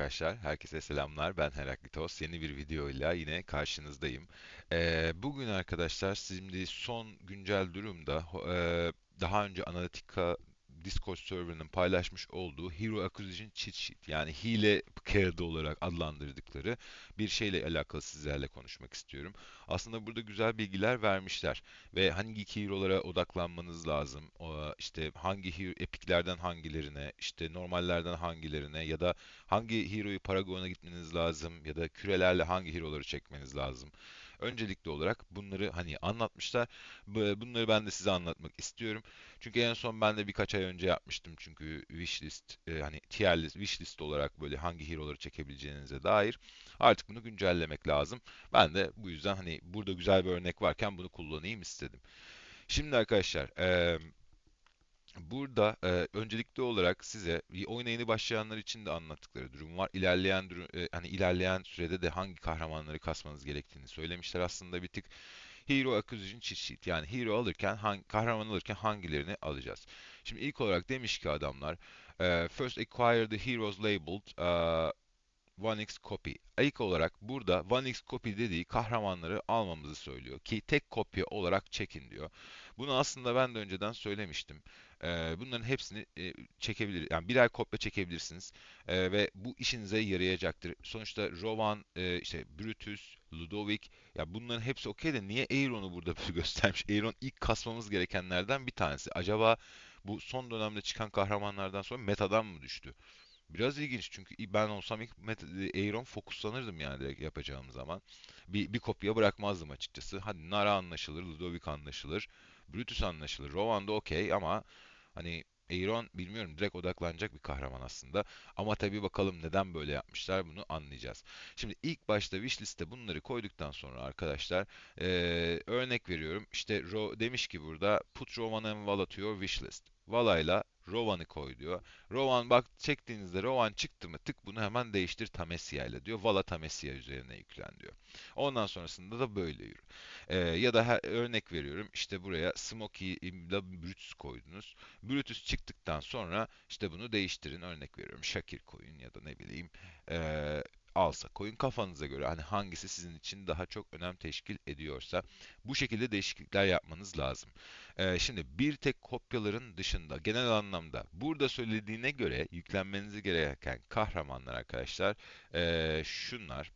arkadaşlar. Herkese selamlar. Ben Heraklitos. Yeni bir videoyla yine karşınızdayım. Ee, bugün arkadaşlar şimdi son güncel durumda e, daha önce Analitika Discord serverının paylaşmış olduğu Hero Acquisition Cheat Sheet yani hile kağıdı olarak adlandırdıkları bir şeyle alakalı sizlerle konuşmak istiyorum. Aslında burada güzel bilgiler vermişler ve hangi hero'lara odaklanmanız lazım, işte hangi hero, epiklerden hangilerine, işte normallerden hangilerine ya da hangi hero'yu Paragon'a gitmeniz lazım ya da kürelerle hangi hero'ları çekmeniz lazım. Öncelikli olarak bunları hani anlatmışlar. Bu- Bunları ben de size anlatmak istiyorum. Çünkü en son ben de birkaç ay önce yapmıştım çünkü wishlist e, hani tier list, wishlist olarak böyle hangi hero'ları çekebileceğinize dair. Artık bunu güncellemek lazım. Ben de bu yüzden hani burada güzel bir örnek varken bunu kullanayım istedim. Şimdi arkadaşlar, eee, burada eee, öncelikli olarak size oyuna yeni başlayanlar için de anlattıkları durum var. İlerleyen durum, eee, hani ilerleyen sürede de hangi kahramanları kasmanız gerektiğini söylemişler. Aslında bir tık Hero Acquisition Cheat Sheet yani hero alırken hangi, kahraman alırken hangilerini alacağız? Şimdi ilk olarak demiş ki adamlar eee, First acquire the heroes labeled eee, 1x copy. İlk olarak burada 1x copy dediği kahramanları almamızı söylüyor ki tek kopya olarak çekin diyor. Bunu aslında ben de önceden söylemiştim. Ee, bunların hepsini e, çekebilir, yani birer kopya çekebilirsiniz Ee, ve bu işinize yarayacaktır. Sonuçta Rowan, e, işte Brutus, Ludovic, ya bunların hepsi okey de niye Aeron'u burada göstermiş? Aeron ilk kasmamız gerekenlerden bir tanesi. Acaba bu son dönemde çıkan kahramanlardan sonra metadan mı düştü? Biraz ilginç çünkü ben olsam ilk Met- Aeron fokuslanırdım yani direkt yapacağım zaman. Bir, bir kopya bırakmazdım açıkçası. Hadi Nara anlaşılır, Ludovic anlaşılır, Brutus anlaşılır, Rowan da okey ama hani Aeron bilmiyorum direkt odaklanacak bir kahraman aslında. Ama tabii bakalım neden böyle yapmışlar bunu anlayacağız. Şimdi ilk başta wishlist'e bunları koyduktan sonra arkadaşlar eee, örnek veriyorum. İşte Ro demiş ki burada put Rowan and Vala to your wishlist. Vala'yla Rowan'ı koy diyor. Rowan bak çektiğinizde Rowan çıktı mı tık bunu hemen değiştir Tamesia ile diyor. Vala Tamesia üzerine yüklen diyor. Ondan sonrasında da böyle yürü. Ee, ya da her, örnek veriyorum işte buraya Smokey ile Brutus koydunuz. Brutus çıktıktan sonra işte bunu değiştirin. Örnek veriyorum Shakir koyun ya da ne bileyim ee, Alsa koyun kafanıza göre hani hangisi sizin için daha çok önem teşkil ediyorsa bu şekilde değişiklikler yapmanız lazım. Ee, şimdi bir tek kopyaların dışında genel anlamda burada söylediğine göre yüklenmeniz gereken kahramanlar arkadaşlar ee, şunlar.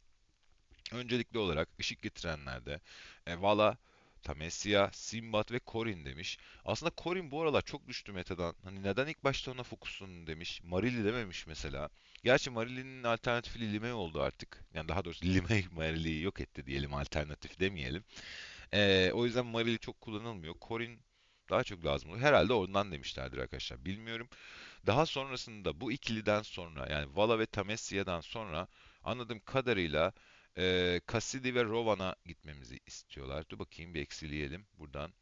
Öncelikli olarak ışık getirenlerde e, Vala, Tamesia, Simbat ve Corin demiş. Aslında Corin bu aralar çok düştü metadan. Hani neden ilk başta ona fokuslanın demiş. Marili dememiş mesela. Gerçi Marili'nin alternatifi Lilime oldu artık. Yani daha doğrusu Lilime Marili'yi yok etti diyelim alternatif demeyelim. Ee, o yüzden Marili çok kullanılmıyor. Corin daha çok lazım oluyor. Herhalde ondan demişlerdir arkadaşlar. Bilmiyorum. Daha sonrasında bu ikiliden sonra yani Vala ve Tamesia'dan sonra anladığım kadarıyla e, Cassidy ve Rovan'a gitmemizi istiyorlar. Dur bakayım bir eksileyelim buradan.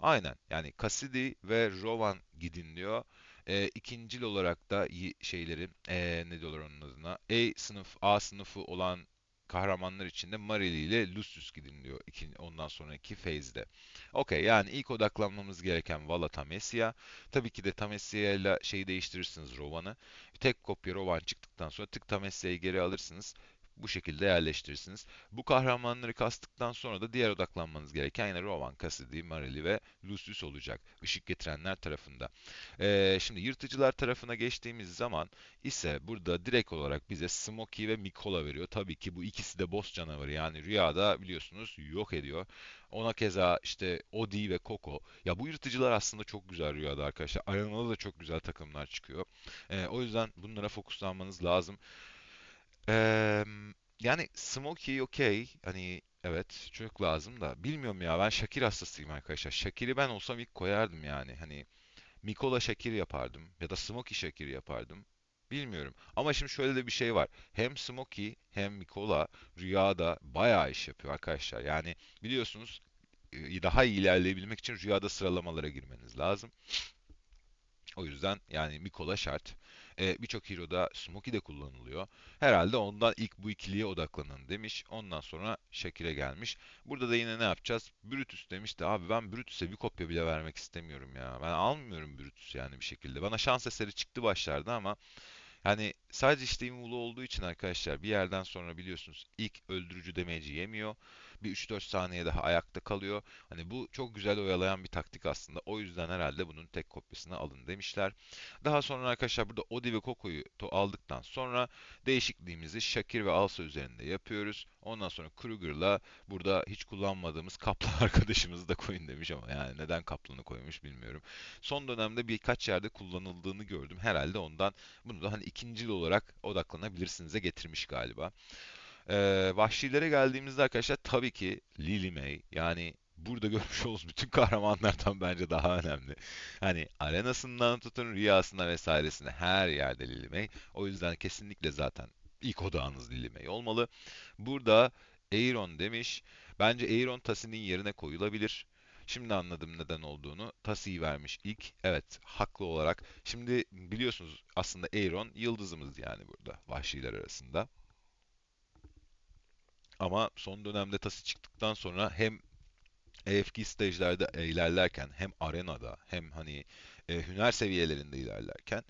Aynen yani Cassidy ve Rowan gidin diyor. E, ikincil olarak da şeyleri e, ne diyorlar onun adına? A sınıf A sınıfı olan kahramanlar için de Marily ile Lucius gidin diyor ikin, ondan sonraki phase'de. Okey yani ilk odaklanmamız gereken Vala Tamesia. Tabii ki de Tamesia ile şeyi değiştirirsiniz Rowan'ı. Tek kopya Rowan çıktıktan sonra tık Tamesia'yı geri alırsınız. Bu şekilde yerleştirirsiniz. Bu kahramanları kastıktan sonra da diğer odaklanmanız gereken yine Rowan, Cassidy, Marily ve Lucius olacak. Işık getirenler tarafında. Ee, şimdi yırtıcılar tarafına geçtiğimiz zaman ise burada direkt olarak bize Smokey ve Mikola veriyor. Tabii ki bu ikisi de boss canavarı yani rüyada biliyorsunuz yok ediyor. Ona keza işte Odi ve Koko. Ya bu yırtıcılar aslında çok güzel rüyada arkadaşlar. Arenada da çok güzel takımlar çıkıyor. Ee, o yüzden bunlara fokuslanmanız lazım. Eee, yani Smokey okey. Hani evet çok lazım da. Bilmiyorum ya ben Shakir hastasıyım arkadaşlar. Shakir'i ben olsam ilk koyardım yani. Hani Mikola Shakir yapardım ya da Smokey Shakir yapardım. Bilmiyorum. Ama şimdi şöyle de bir şey var. Hem Smokey hem Mikola rüyada bayağı iş yapıyor arkadaşlar. Yani biliyorsunuz e, daha iyi ilerleyebilmek için rüyada sıralamalara girmeniz lazım. O yüzden yani Mikola şart. Ee, birçok hero'da Smokey de kullanılıyor. Herhalde ondan ilk bu ikiliye odaklanın demiş. Ondan sonra Shakir'e gelmiş. Burada da yine ne yapacağız? Brutus demiş de abi ben Brutus'e bir kopya bile vermek istemiyorum ya. Ben almıyorum Brutus yani bir şekilde. Bana şans eseri çıktı başlarda ama Hani sadece işte Ulu olduğu için arkadaşlar bir yerden sonra biliyorsunuz ilk öldürücü demeci yemiyor. Bir 3-4 saniye daha ayakta kalıyor. Hani bu çok güzel oyalayan bir taktik aslında. O yüzden herhalde bunun tek kopyasını alın demişler. Daha sonra arkadaşlar burada Odi ve Koko'yu aldıktan sonra değişikliğimizi Shakir ve Alsa üzerinde yapıyoruz. Ondan sonra Kruger'la burada hiç kullanmadığımız Kaplan arkadaşımızı da koyun demiş ama yani neden Kaplan'ı koymuş bilmiyorum. Son dönemde birkaç yerde kullanıldığını gördüm. Herhalde ondan bunu da hani ikincil olarak odaklanabilirsinize getirmiş galiba. Ee, vahşilere geldiğimizde arkadaşlar tabii ki Lily May yani burada görmüş olduğumuz bütün kahramanlardan bence daha önemli. Hani arenasından tutun rüyasına vesairesine her yerde Lily May. O yüzden kesinlikle zaten ilk odağınız Lily May olmalı. Burada Aeron demiş. Bence Aeron Tasi'nin yerine koyulabilir. Şimdi anladım neden olduğunu. Tasi'yi vermiş ilk. Evet, haklı olarak. Şimdi biliyorsunuz aslında Aeron yıldızımız yani burada vahşiler arasında. Ama son dönemde Tasi çıktıktan sonra hem EFK stajlarda ilerlerken hem arenada hem hani e, hüner seviyelerinde ilerlerken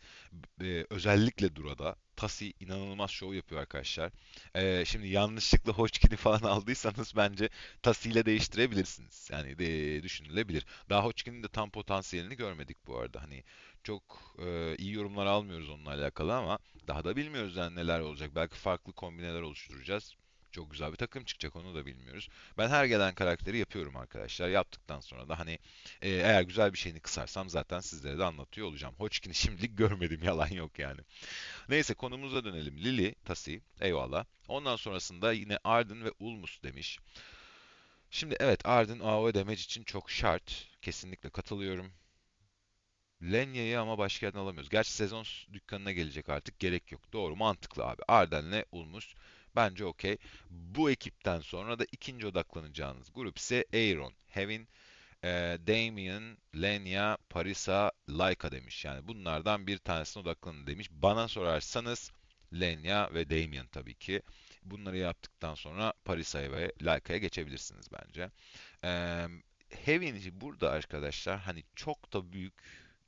e, özellikle Dura'da Tasi inanılmaz şov yapıyor arkadaşlar. E, şimdi yanlışlıkla Hoçkin'i falan aldıysanız bence Tasi ile değiştirebilirsiniz. Yani de, düşünülebilir. Daha Hoçkin'in de tam potansiyelini görmedik bu arada. Hani çok e, iyi yorumlar almıyoruz onunla alakalı ama daha da bilmiyoruz yani neler olacak. Belki farklı kombineler oluşturacağız. Çok güzel bir takım çıkacak onu da bilmiyoruz. Ben her gelen karakteri yapıyorum arkadaşlar. Yaptıktan sonra da hani e, eğer güzel bir şeyini kısarsam zaten sizlere de anlatıyor olacağım. Hodgkin'i şimdilik görmedim yalan yok yani. Neyse konumuza dönelim. Lily, Tasi, eyvallah. Ondan sonrasında yine Arden ve Ulmus demiş. Şimdi evet Arden AoE damage için çok şart. Kesinlikle katılıyorum. Lenya'yı ama başka yerden alamıyoruz. Gerçi sezon dükkanına gelecek artık. Gerek yok. Doğru mantıklı abi. Arden'le Ulmus Bence okey. Bu ekipten sonra da ikinci odaklanacağınız grup ise Aeron, Heaven, e, Damien, Lenya, Parisa, Laika demiş. Yani bunlardan bir tanesine odaklanın demiş. Bana sorarsanız Lenya ve Damien tabii ki. Bunları yaptıktan sonra Parisa'ya ve Laika'ya geçebilirsiniz bence. E, Heaven burada arkadaşlar hani çok da büyük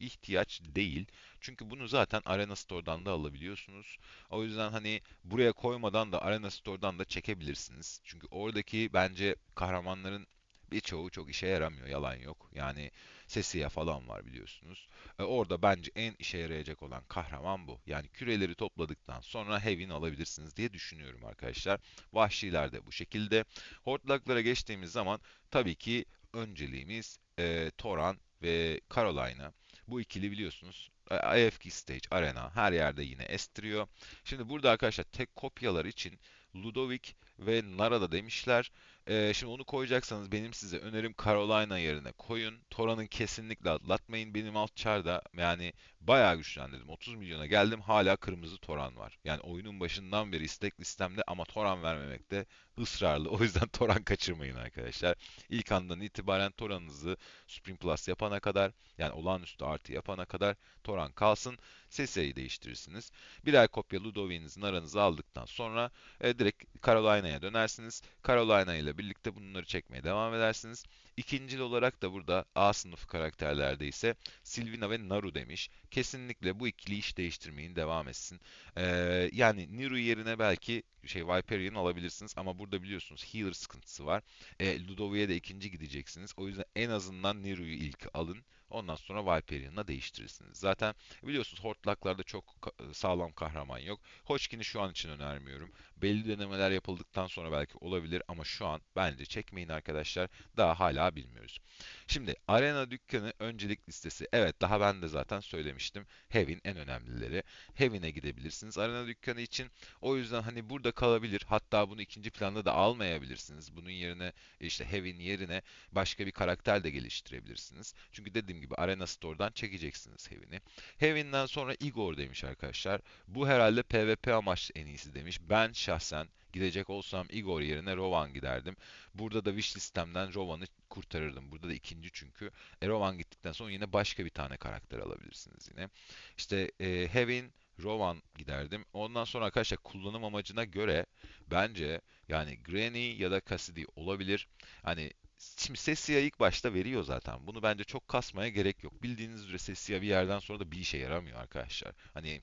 ihtiyaç değil. Çünkü bunu zaten Arena Store'dan da alabiliyorsunuz. O yüzden hani buraya koymadan da Arena Store'dan da çekebilirsiniz. Çünkü oradaki bence kahramanların birçoğu çok işe yaramıyor. Yalan yok. Yani Cecilia falan var biliyorsunuz. E, orada bence en işe yarayacak olan kahraman bu. Yani küreleri topladıktan sonra Heaven alabilirsiniz diye düşünüyorum arkadaşlar. Vahşiler de bu şekilde. Hortlaklara geçtiğimiz zaman tabii ki önceliğimiz e, Toran ve Carolina. Bu ikili biliyorsunuz IFK Stage, Arena her yerde yine estiriyor. Şimdi burada arkadaşlar tek kopyalar için Ludovic ve Narada demişler. Ee, şimdi onu koyacaksanız benim size önerim Carolina yerine koyun. Toran'ın kesinlikle atlatmayın. Benim alt çarda yani bayağı güçlendirdim. 30 milyona geldim hala kırmızı Toran var. Yani oyunun başından beri istek listemde ama Toran vermemekte ısrarlı. O yüzden Toran kaçırmayın arkadaşlar. İlk andan itibaren Toran'ınızı Supreme Plus yapana kadar yani olağanüstü artı yapana kadar Toran kalsın. Sesi'yi değiştirirsiniz. Birer kopya Ludovic'inizin aranızı aldıktan sonra e, direkt Carolina'ya dönersiniz. Carolina ile birlikte bunları çekmeye devam edersiniz. İkincil olarak da burada A sınıfı karakterlerde ise Silvina ve Naru demiş. Kesinlikle bu ikili iş değiştirmeyin devam etsin. Ee, yani Niru yerine belki şey Viperion alabilirsiniz ama burada biliyorsunuz healer sıkıntısı var. E, Ludovic'e de ikinci gideceksiniz. O yüzden en azından Niru'yu ilk alın. Ondan sonra Viperian'la değiştirirsiniz. Zaten biliyorsunuz Hortlaklarda çok sağlam kahraman yok. Hodgkin'i şu an için önermiyorum. Belli denemeler yapıldıktan sonra belki olabilir ama şu an bence çekmeyin arkadaşlar. Daha hala bilmiyoruz. Şimdi Arena dükkanı öncelik listesi. Evet daha ben de zaten söylemiştim. Heaven en önemlileri. Heaven'e gidebilirsiniz Arena dükkanı için. O yüzden hani burada kalabilir. Hatta bunu ikinci planda da almayabilirsiniz. Bunun yerine işte Heaven yerine başka bir karakter de geliştirebilirsiniz. Çünkü dediğim gibi Arena Store'dan çekeceksiniz Heaven'i. Heaven'den sonra Igor demiş arkadaşlar. Bu herhalde PvP amaçlı en iyisi demiş. Ben şahsen gidecek olsam Igor yerine Rovan giderdim. Burada da wish listemden Rovan'ı kurtarırdım. Burada da ikinci çünkü. E, Rovan gittikten sonra yine başka bir tane karakter alabilirsiniz yine. İşte e, Heaven, Rowan giderdim. Ondan sonra arkadaşlar kullanım amacına göre bence yani Granny ya da Cassidy olabilir. Hani Şimdi Sessia ilk başta veriyor zaten. Bunu bence çok kasmaya gerek yok. Bildiğiniz üzere Sessia bir yerden sonra da bir işe yaramıyor arkadaşlar. Hani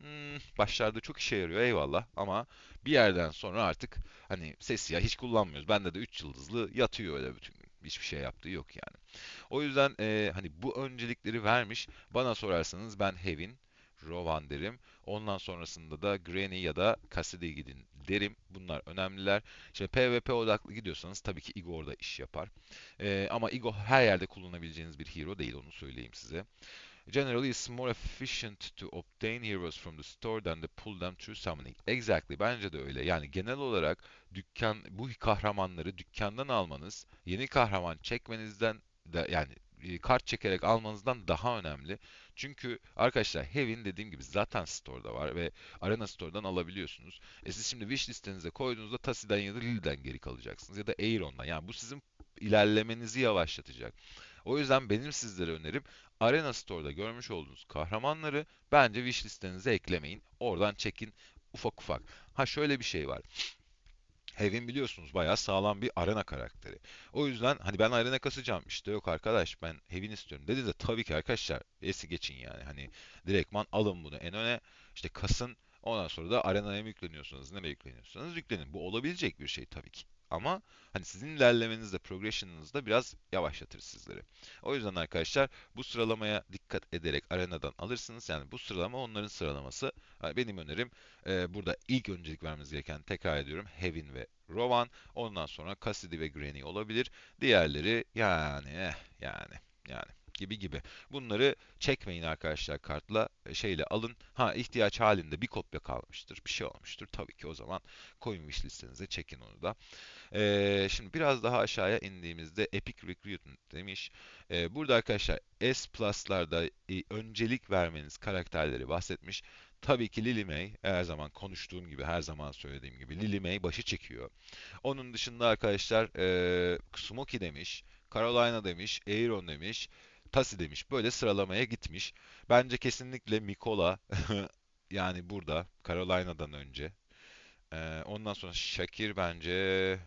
Hmm, başlarda çok işe yarıyor eyvallah ama bir yerden sonra artık hani ses ya hiç kullanmıyoruz. Bende de 3 yıldızlı yatıyor öyle bütün gün. Hiçbir şey yaptığı yok yani. O yüzden e, hani bu öncelikleri vermiş. Bana sorarsanız ben Heaven, Rowan derim. Ondan sonrasında da Granny ya da Cassidy'ye gidin derim. Bunlar önemliler. Şimdi PvP odaklı gidiyorsanız tabii ki Igor da iş yapar. E, ama Igor her yerde kullanabileceğiniz bir hero değil onu söyleyeyim size. Generally, it's more efficient to obtain heroes from the store than to pull them through summoning. Exactly, bence de öyle. Yani genel olarak dükkan bu kahramanları dükkandan almanız, yeni kahraman çekmenizden de yani e, kart çekerek almanızdan daha önemli. Çünkü arkadaşlar Heaven dediğim gibi zaten store'da var ve Arena Store'dan alabiliyorsunuz. E siz şimdi wish listenize koyduğunuzda Tassi'den ya da Lily'den geri kalacaksınız ya da Aeron'dan. Yani bu sizin ilerlemenizi yavaşlatacak. O yüzden benim sizlere önerim Arena Store'da görmüş olduğunuz kahramanları bence wish listenize eklemeyin. Oradan çekin ufak ufak. Ha şöyle bir şey var. Heaven biliyorsunuz bayağı sağlam bir arena karakteri. O yüzden hani ben arena kasacağım işte yok arkadaş ben Heaven istiyorum dedi de tabii ki arkadaşlar esi geçin yani. Hani direktman alın bunu en öne işte kasın ondan sonra da arenaya mı yükleniyorsanız nereye yükleniyorsanız yüklenin. Bu olabilecek bir şey tabii ki. Ama hani sizin ilerlemenizde, progression'ınızda biraz yavaşlatır sizleri. O yüzden arkadaşlar bu sıralamaya dikkat ederek arenadan alırsınız. Yani bu sıralama onların sıralaması. Yani benim önerim e, burada ilk öncelik vermeniz gereken tekrar ediyorum Heaven ve Rowan. Ondan sonra Cassidy ve Granny olabilir. Diğerleri yani eh, yani yani gibi gibi. Bunları çekmeyin arkadaşlar kartla e, şeyle alın. Ha ihtiyaç halinde bir kopya kalmıştır, bir şey olmuştur. Tabii ki o zaman koyun wish listenize çekin onu da. Ee, şimdi biraz daha aşağıya indiğimizde Epic Recruitment demiş. Ee, burada arkadaşlar S Plus'larda e, öncelik vermeniz karakterleri bahsetmiş. Tabii ki Lily May her zaman konuştuğum gibi her zaman söylediğim gibi Lily May başı çekiyor. Onun dışında arkadaşlar e, Smokey demiş, Carolina demiş, Aeron demiş, Tasi demiş. Böyle sıralamaya gitmiş. Bence kesinlikle Mikola yani burada Carolina'dan önce. Ee, ondan sonra Shakir bence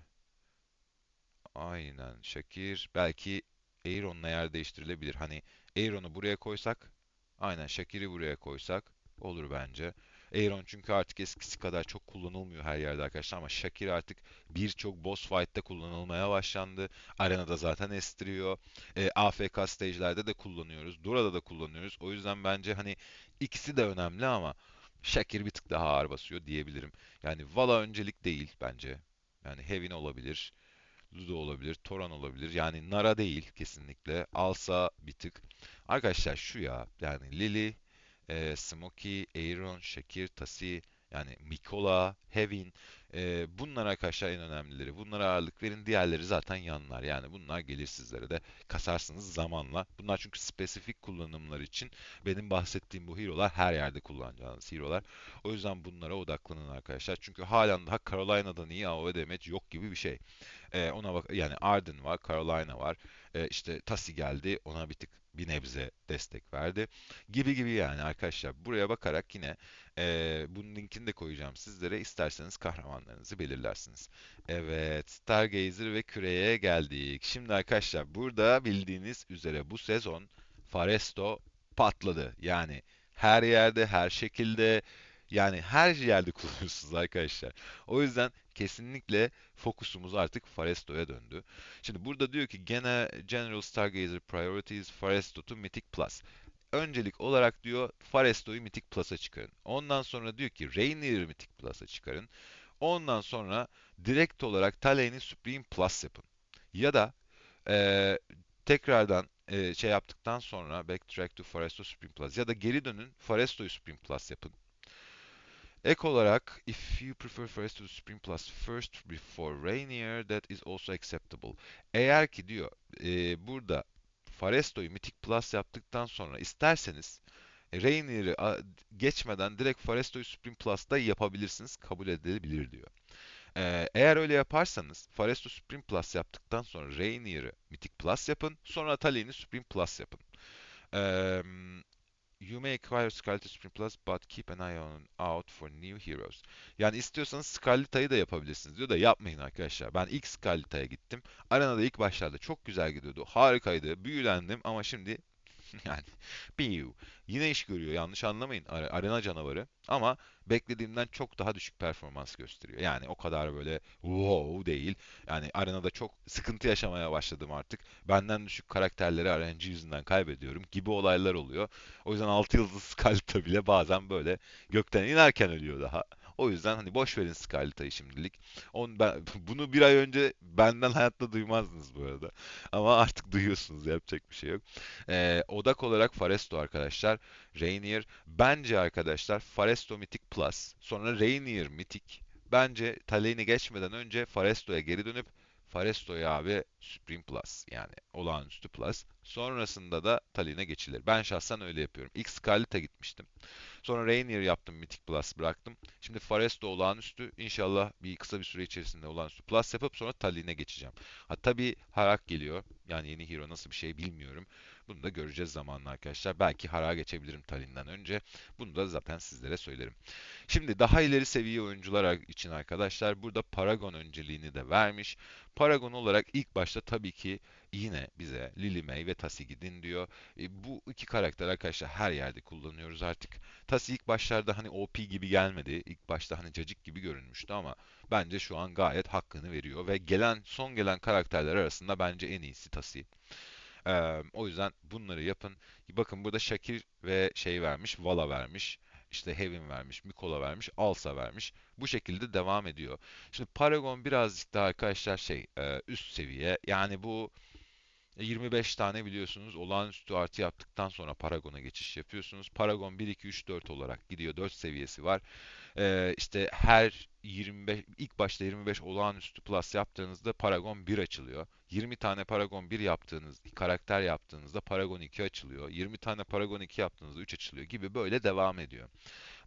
Aynen Şakir. Belki Aaron'la yer değiştirilebilir. Hani Aaron'u buraya koysak, aynen Şakir'i buraya koysak olur bence. Aaron çünkü artık eskisi kadar çok kullanılmıyor her yerde arkadaşlar ama Shakir artık birçok boss fight'ta kullanılmaya başlandı. Arenada zaten estiriyor. E, AFK stage'lerde de kullanıyoruz. Dura'da da kullanıyoruz. O yüzden bence hani ikisi de önemli ama Shakir bir tık daha ağır basıyor diyebilirim. Yani Vala öncelik değil bence. Yani Heaven olabilir. Ludo olabilir, Toran olabilir. Yani Nara değil kesinlikle. Alsa bir tık. Arkadaşlar şu ya yani Lily, e, Smokey, Aaron, Shakir, Tasi yani Mikola, Hevin e, bunlar arkadaşlar en önemlileri. Bunlara ağırlık verin. Diğerleri zaten yanlar. Yani bunlar gelir sizlere de kasarsınız zamanla. Bunlar çünkü spesifik kullanımlar için benim bahsettiğim bu hero'lar her yerde kullanacağınız hero'lar. O yüzden bunlara odaklanın arkadaşlar. Çünkü halen daha Carolina'dan iyi AoE damage yok gibi bir şey. E, ona bak yani Arden var, Carolina var. E, işte Tasi geldi. Ona bir tık bir nebze destek verdi. Gibi gibi yani arkadaşlar. Buraya bakarak yine e, bunun linkini de koyacağım sizlere. İsterseniz kahramanlarınızı belirlersiniz. Evet, Stargazer ve Küre'ye geldik. Şimdi arkadaşlar burada bildiğiniz üzere bu sezon Faresto patladı. Yani her yerde, her şekilde yani her yerde kullanıyorsunuz arkadaşlar. O yüzden kesinlikle fokusumuz artık Faresto'ya döndü. Şimdi burada diyor ki gene General Stargazer Priorities Faresto to Mythic Plus. Öncelik olarak diyor Faresto'yu Mythic Plus'a çıkarın. Ondan sonra diyor ki Rainier'ı Mythic Plus'a çıkarın. Ondan sonra direkt olarak Talane'i Supreme Plus yapın. Ya da eee, tekrardan eee, şey yaptıktan sonra Backtrack to Faresto Supreme Plus ya da geri dönün Faresto'yu Supreme Plus yapın. Ek olarak, if you prefer Forest to Supreme Plus first before Rainier, that is also acceptable. Eğer ki diyor e, burada Faresto'yu Mythic Plus yaptıktan sonra isterseniz e, Rainier'i geçmeden direkt Faresto'yu Supreme Plus'ta yapabilirsiniz. Kabul edilebilir diyor. E, eğer öyle yaparsanız Faresto Supreme Plus yaptıktan sonra Rainier'i Mythic Plus yapın. Sonra Atalien'i Supreme Plus yapın. Eee You may acquire Scarlet Supreme Plus but keep an eye on out for new heroes. Yani istiyorsanız Scarlet'a'yı da yapabilirsiniz diyor da yapmayın arkadaşlar. Ben ilk Scarlet'a'ya gittim. Arenada ilk başlarda çok güzel gidiyordu. Harikaydı. Büyülendim ama şimdi Yani piu. Yine iş görüyor yanlış anlamayın. Are- Arena canavarı ama beklediğimden çok daha düşük performans gösteriyor. Yani o kadar böyle wow değil. Yani arenada çok sıkıntı yaşamaya başladım artık. Benden düşük karakterleri RNG yüzünden kaybediyorum gibi olaylar oluyor. O yüzden 6 yıldız Scarlet'a bile bazen böyle gökten inerken ölüyor daha. O yüzden hani boş verin Scarlet'ı şimdilik. On, ben, bunu bir ay önce benden hayatta duymazdınız bu arada. Ama artık duyuyorsunuz yapacak bir şey yok. Ee, odak olarak Faresto arkadaşlar. Rainier. Bence arkadaşlar Faresto Mythic Plus. Sonra Rainier Mythic. Bence Talion'i geçmeden önce Faresto'ya geri dönüp Faresto'ya abi Supreme Plus yani olağanüstü Plus. Sonrasında da Talion'e geçilir. Ben şahsen öyle yapıyorum. İlk Scarlet'a gitmiştim. Sonra Rainier yaptım, Mythic Plus bıraktım. Şimdi Faresto olağanüstü. İnşallah bir kısa bir süre içerisinde olağanüstü Plus yapıp sonra Tallinn'e geçeceğim. Ha tabii Harak geliyor. Yani yeni hero nasıl bir şey bilmiyorum. Bunu da göreceğiz zamanla arkadaşlar. Belki Harak'a geçebilirim Tallinn'den önce. Bunu da zaten sizlere söylerim. Şimdi daha ileri seviye oyuncular için arkadaşlar burada Paragon önceliğini de vermiş. Paragon olarak ilk başta tabii ki yine bize Lily May ve Tasi gidin diyor. E, bu iki karakter arkadaşlar her yerde kullanıyoruz artık. Tasi ilk başlarda hani OP gibi gelmedi. İlk başta hani cacık gibi görünmüştü ama bence şu an gayet hakkını veriyor ve gelen son gelen karakterler arasında bence en iyisi Tasi. Ee, o yüzden bunları yapın. Bakın burada Shakir ve şey vermiş, Vala vermiş. işte Heaven vermiş, Mikola vermiş, Alsa vermiş. Bu şekilde devam ediyor. Şimdi Paragon birazcık daha arkadaşlar şey e, üst seviye. Yani bu 25 tane biliyorsunuz olağanüstü artı yaptıktan sonra Paragon'a geçiş yapıyorsunuz. Paragon 1, 2, 3, 4 olarak gidiyor. 4 seviyesi var. Ee, işte her 25 ilk başta 25 olağanüstü plus yaptığınızda Paragon 1 açılıyor. 20 tane Paragon 1 yaptığınız karakter yaptığınızda Paragon 2 açılıyor. 20 tane Paragon 2 yaptığınızda 3 açılıyor gibi böyle devam ediyor.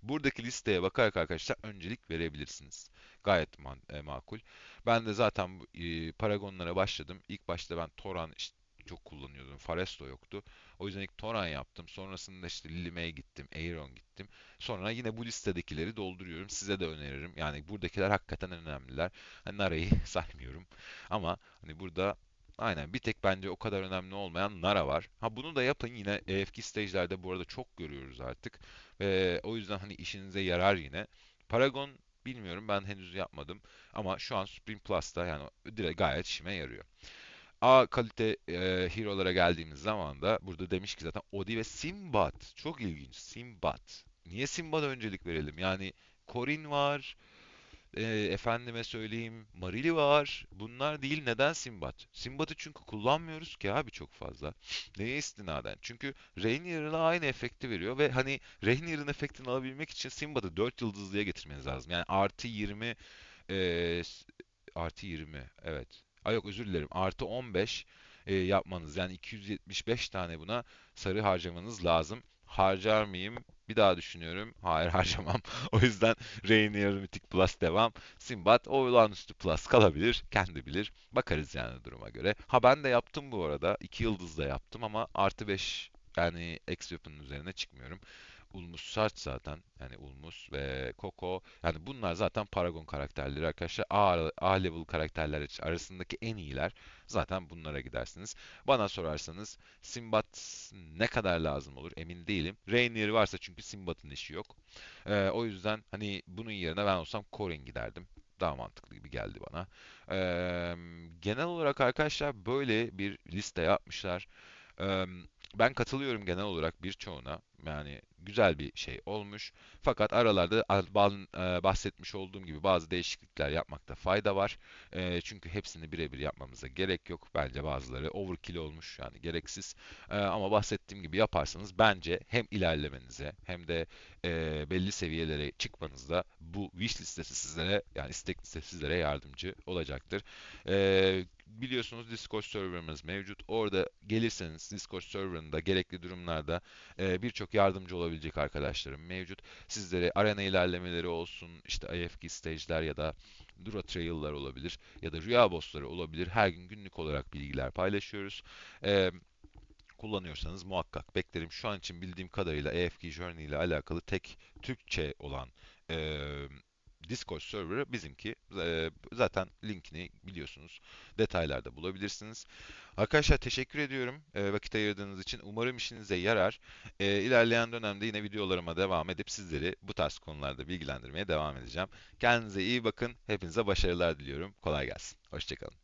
Buradaki listeye bakarak arkadaşlar öncelik verebilirsiniz. Gayet man, e, makul. Ben de zaten e, Paragonlara başladım. İlk başta ben Toran işte çok kullanıyordum. Faresto yoktu. O yüzden ilk Toran yaptım. Sonrasında işte Lilime'ye gittim. Aeron gittim. Sonra yine bu listedekileri dolduruyorum. Size de öneririm. Yani buradakiler hakikaten önemliler. Hani Nara'yı saymıyorum. Ama hani burada aynen bir tek bence o kadar önemli olmayan Nara var. Ha bunu da yapın yine EFK stage'lerde bu arada çok görüyoruz artık. Ve o yüzden hani işinize yarar yine. Paragon bilmiyorum ben henüz yapmadım. Ama şu an Supreme Plus'ta yani direkt gayet işime yarıyor. A kalite e, hero'lara geldiğimiz zaman da burada demiş ki zaten Odi ve Simbat. Çok ilginç. Simbat. Niye Simbat'a öncelik verelim? Yani Corin var. e, efendime söyleyeyim Marili var. Bunlar değil neden Simbat? Simbat'ı çünkü kullanmıyoruz ki abi çok fazla. Neye istinaden? Çünkü Rainier'la aynı efekti veriyor ve hani Rainier'ın efektini alabilmek için Simbat'ı 4 yıldızlıya getirmeniz lazım. Yani artı 20 e, Artı 20. Evet. Ay yok özür dilerim. Artı 15 e, yapmanız. Yani 275 tane buna sarı harcamanız lazım. Harcar mıyım? Bir daha düşünüyorum. Hayır harcamam. O yüzden Rainier Mythic Plus devam. Simbat olağanüstü Plus kalabilir. Kendi bilir. Bakarız yani duruma göre. Ha ben de yaptım bu arada. 2 yıldız da yaptım ama artı 5 yani X-Weapon'ın üzerine çıkmıyorum. Ulmus Sart zaten. Yani Ulmus ve Koko. Yani bunlar zaten Paragon karakterleri arkadaşlar. A, A level karakterler arasındaki en iyiler. Zaten bunlara gidersiniz. Bana sorarsanız Simbat ne kadar lazım olur emin değilim. Rainier varsa çünkü Simbat'ın işi yok. Ee, o yüzden hani bunun yerine ben olsam Corrin giderdim. Daha mantıklı gibi geldi bana. Ee, genel olarak arkadaşlar böyle bir liste yapmışlar. Ee, ben katılıyorum genel olarak birçoğuna. Yani güzel bir şey olmuş. Fakat aralarda e, bahsetmiş olduğum gibi bazı değişiklikler yapmakta fayda var. E, çünkü hepsini birebir yapmamıza gerek yok. Bence bazıları overkill olmuş yani gereksiz. E, ama bahsettiğim gibi yaparsanız bence hem ilerlemenize hem de belli seviyelere çıkmanızda bu wish listesi sizlere yani istek listesi sizlere yardımcı olacaktır biliyorsunuz Discord serverımız mevcut. Orada gelirseniz Discord serverında gerekli durumlarda birçok yardımcı olabilecek arkadaşlarım mevcut. Sizlere arena ilerlemeleri olsun, işte IFG stage'ler ya da Dura Trail'lar olabilir ya da rüya bossları olabilir. Her gün günlük olarak bilgiler paylaşıyoruz. E, kullanıyorsanız muhakkak beklerim. Şu an için bildiğim kadarıyla EFG Journey ile alakalı tek Türkçe olan e, Discord serverı bizimki. Ee, zaten linkini biliyorsunuz detaylarda bulabilirsiniz. Arkadaşlar teşekkür ediyorum e, vakit ayırdığınız için. Umarım işinize yarar. E, ilerleyen dönemde yine videolarıma devam edip sizleri bu tarz konularda bilgilendirmeye devam edeceğim. Kendinize iyi bakın. Hepinize başarılar diliyorum. Kolay gelsin. Hoşçakalın.